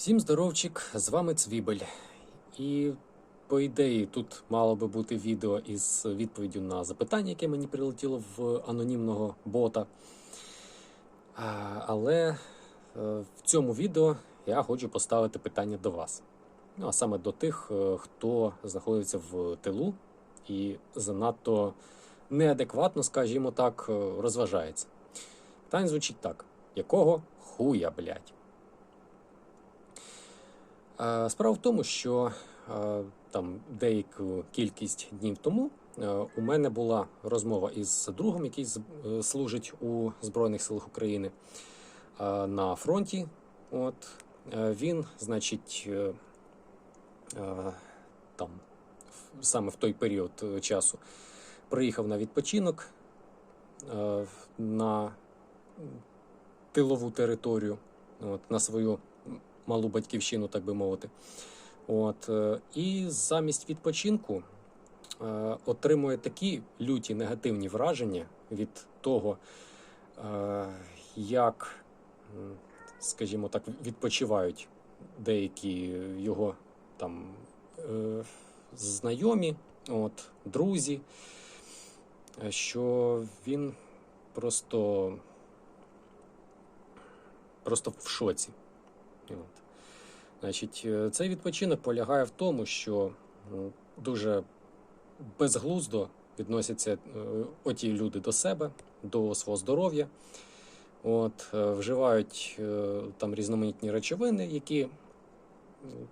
Всім здоровчик, з вами Цвібель. І по ідеї тут мало би бути відео із відповіддю на запитання, яке мені прилетіло в анонімного бота. Але е, в цьому відео я хочу поставити питання до вас. Ну, а саме до тих, е, хто знаходиться в тилу і занадто неадекватно, скажімо так, е, розважається. Питання звучить так: якого хуя, блядь? Справа в тому, що там деяку кількість днів тому у мене була розмова із другом, який е, служить у Збройних силах України на фронті. От Е, він, значить, е, там саме в той період часу приїхав на відпочинок на тилову територію, от, на свою малу батьківщину, так би мовити. От, е, і замість відпочинку е, отримує такі люті негативні враження від того, е, як, скажімо так, відпочивають деякі його там знайомі, от, друзі, що він просто, просто в шоці. От. Значить, е, цей відпочинок полягає в тому, що дуже безглуздо відносяться е, оті люди до себе, до свого здоров'я. От, е, вживають там різноманітні речовини, які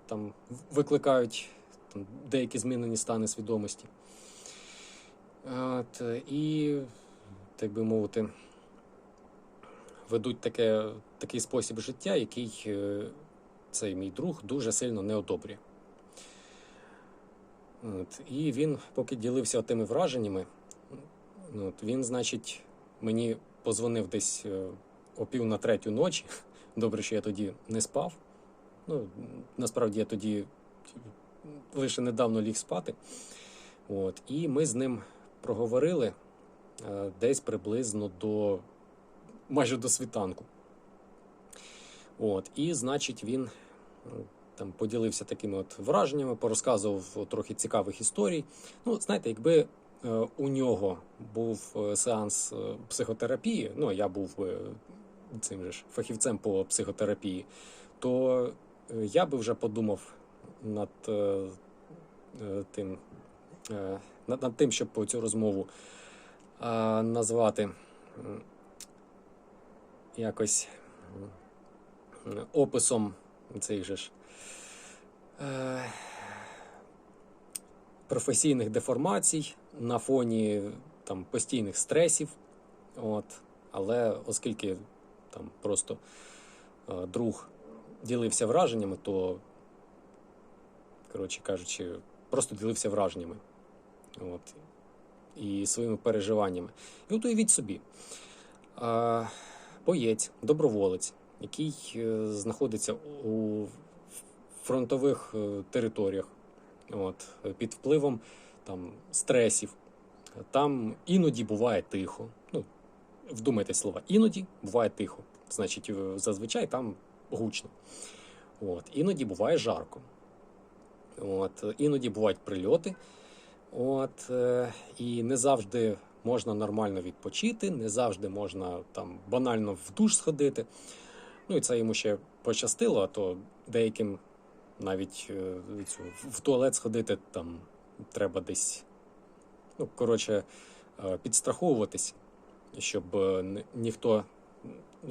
там викликають там, деякі змінені стани свідомості. От, і, так би мовити, ведуть таке, такий спосіб життя, який е, цей мій друг дуже сильно не одобрює. От, і він, поки ділився тими враженнями, от, він, значить, мені позвонив десь е, о пів на третю ночі. Добре, що я тоді не спав. Ну, насправді я тоді лише недавно ліг спати. От, і ми з ним проговорили е, десь приблизно до майже до світанку. От, і, значить, він е, там поділився такими от враженнями, порозказував трохи цікавих історій. Ну, знаєте, якби е, у нього був е, сеанс е, психотерапії, ну, я був цим же ж фахівцем по психотерапії, то я би вже подумав над тим, над, над тим, щоб цю розмову назвати якось описом цих же ж е, професійних деформацій на фоні там постійних стресів. От. Але оскільки там просто е, друг ділився враженнями, то, коротше кажучи, просто ділився враженнями. От. І своїми переживаннями. І от уявіть собі, е, боєць, доброволець, який е, знаходиться у фронтових е, територіях, от, під впливом там, стресів. Там іноді буває тихо. Ну, вдумайте слова, іноді буває тихо. Значить, е, зазвичай там гучно. От, іноді буває жарко. От, іноді бувають прильоти. От, і не завжди можна нормально відпочити, не завжди можна там банально в душ сходити. Ну і це йому ще пощастило, а то деяким навіть е, в туалет сходити там треба десь. Ну, коротше, е, підстраховуватись, щоб е, ніхто.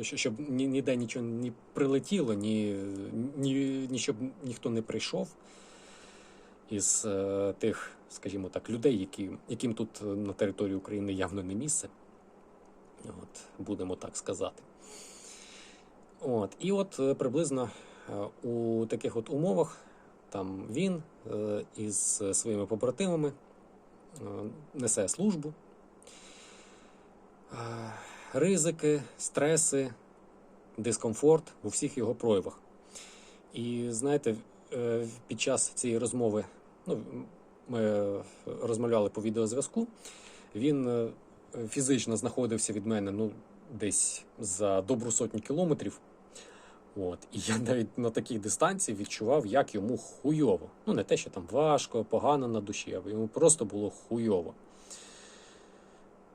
Щоб ні, ніде нічого не прилетіло, ні, ні, ні щоб ніхто не прийшов із е, тих, скажімо так, людей, які, яким тут е, на території України явно не місце. От, будемо так сказати. От, і от е, приблизно у таких от умовах там він із своїми побратимами несе службу. Ризики, стреси, дискомфорт у всіх його проявах. І знаєте, під час цієї розмови, ну, ми е, розмовляли по відеозв'язку, він е, фізично знаходився від мене ну, десь за добру сотню кілометрів. От. І я навіть на такій дистанції відчував, як йому хуйово. Ну, не те, що там важко, погано на душі, а йому просто було хуйово.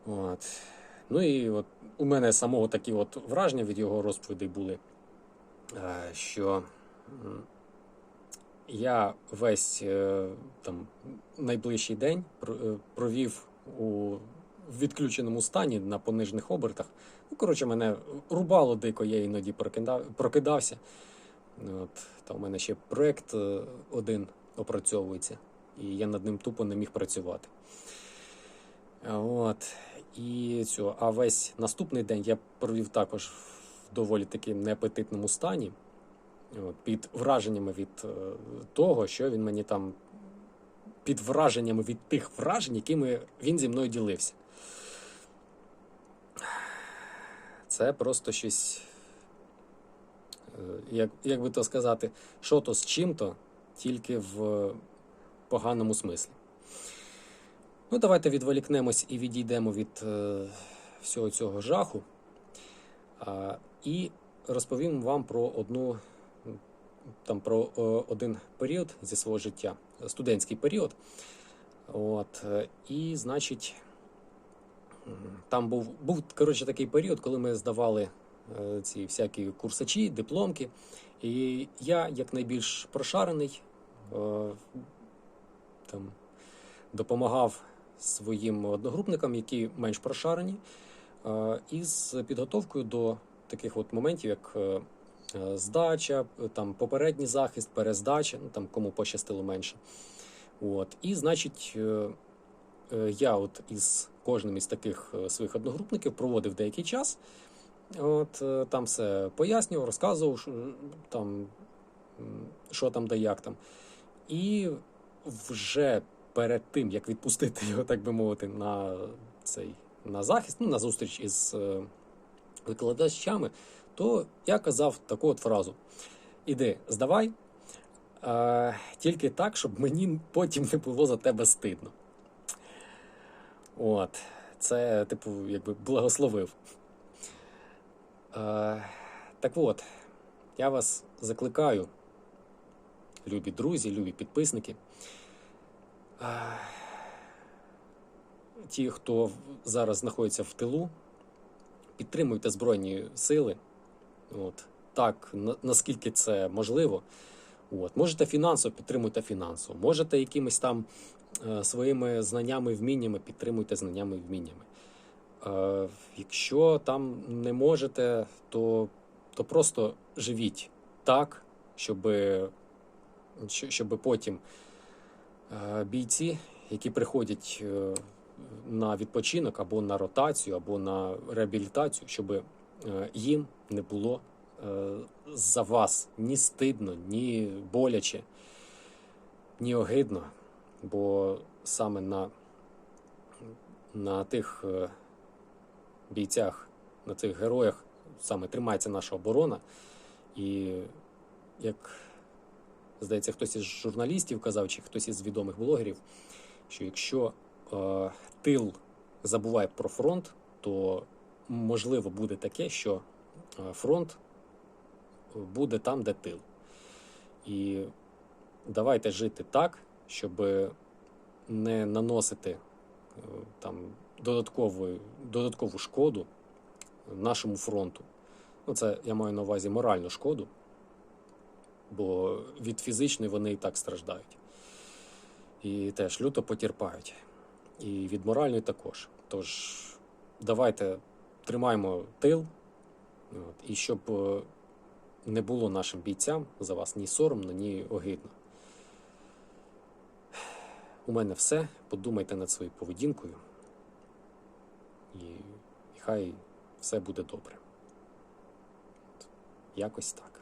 От. Ну і от у мене самого такі от враження від його розповідей були, е, що я весь е, там найближчий день е, провів у відключеному стані на понижених обертах. Ну, коротше, мене рубало дико, я іноді прокидався. От, та у мене ще проєкт е, один опрацьовується, і я над ним тупо не міг працювати. От. І цю, а весь наступний день я провів також в доволі таки неапетитному стані, під враженнями від е, того, що він мені там, під враженнями від тих вражень, якими він зі мною ділився. Це просто щось, е, як, як би то сказати, що то з чим-то, тільки в поганому смислі. Ну, давайте відволікнемось і відійдемо від е, всього цього жаху. А, і розповім вам про одну там про е, один період зі свого життя, студентський період. От, е, і, значить, там був, був коротше, такий період, коли ми здавали е, ці всякі курсачі, дипломки. І я, як найбільш прошарений, там, допомагав своїм одногрупникам, які менш прошарені, із підготовкою до таких от моментів, як здача, е, там попередній захист, перездача, ну там кому пощастило менше. От. І, значить, е, е, я от із кожним із таких е, своїх одногрупників проводив деякий час. От е, там все пояснював, розказував, що, там, що там да як там. І вже перед тим, як відпустити його, так би мовити, на цей на захист, ну, на зустріч із е, викладачами, то я казав таку от фразу: Іди, здавай, е, тільки так, щоб мені потім не було за тебе стидно. От, це, типу, якби благословив. Е, так от, я вас закликаю, любі друзі, любі підписники. Е, Ті, хто зараз знаходиться в тилу, підтримуйте Збройні сили. От, так, на- наскільки це можливо. От, можете фінансово, підтримуйте фінансово. Можете якимись там е, своїми знаннями і вміннями, підтримуйте знаннями і вміннями. Е, якщо там не можете, то, то просто живіть так, щоб, щоб потім е, бійці, які приходять е, на відпочинок або на ротацію, або на реабілітацію, щоб їм не було е, за вас ні стидно, ні боляче, ні огидно. Бо саме на, на тих е, бійцях, на цих героях саме тримається наша оборона. І як здається, хтось із журналістів казав, чи хтось із відомих блогерів, що якщо е, тил забуває про фронт, то можливо буде таке, що е, фронт буде там, де тил. І давайте жити так, щоб не наносити е, там додаткову, додаткову шкоду нашому фронту. Ну, це я маю на увазі моральну шкоду, бо від фізичної вони і так страждають. І теж люто потерпають. І від моральної також. Тож давайте тримаємо тил, от, і щоб е, не було нашим бійцям за вас ні соромно, ні огидно. У мене все. Подумайте над своєю поведінкою. І хай все буде добре. От. Якось так.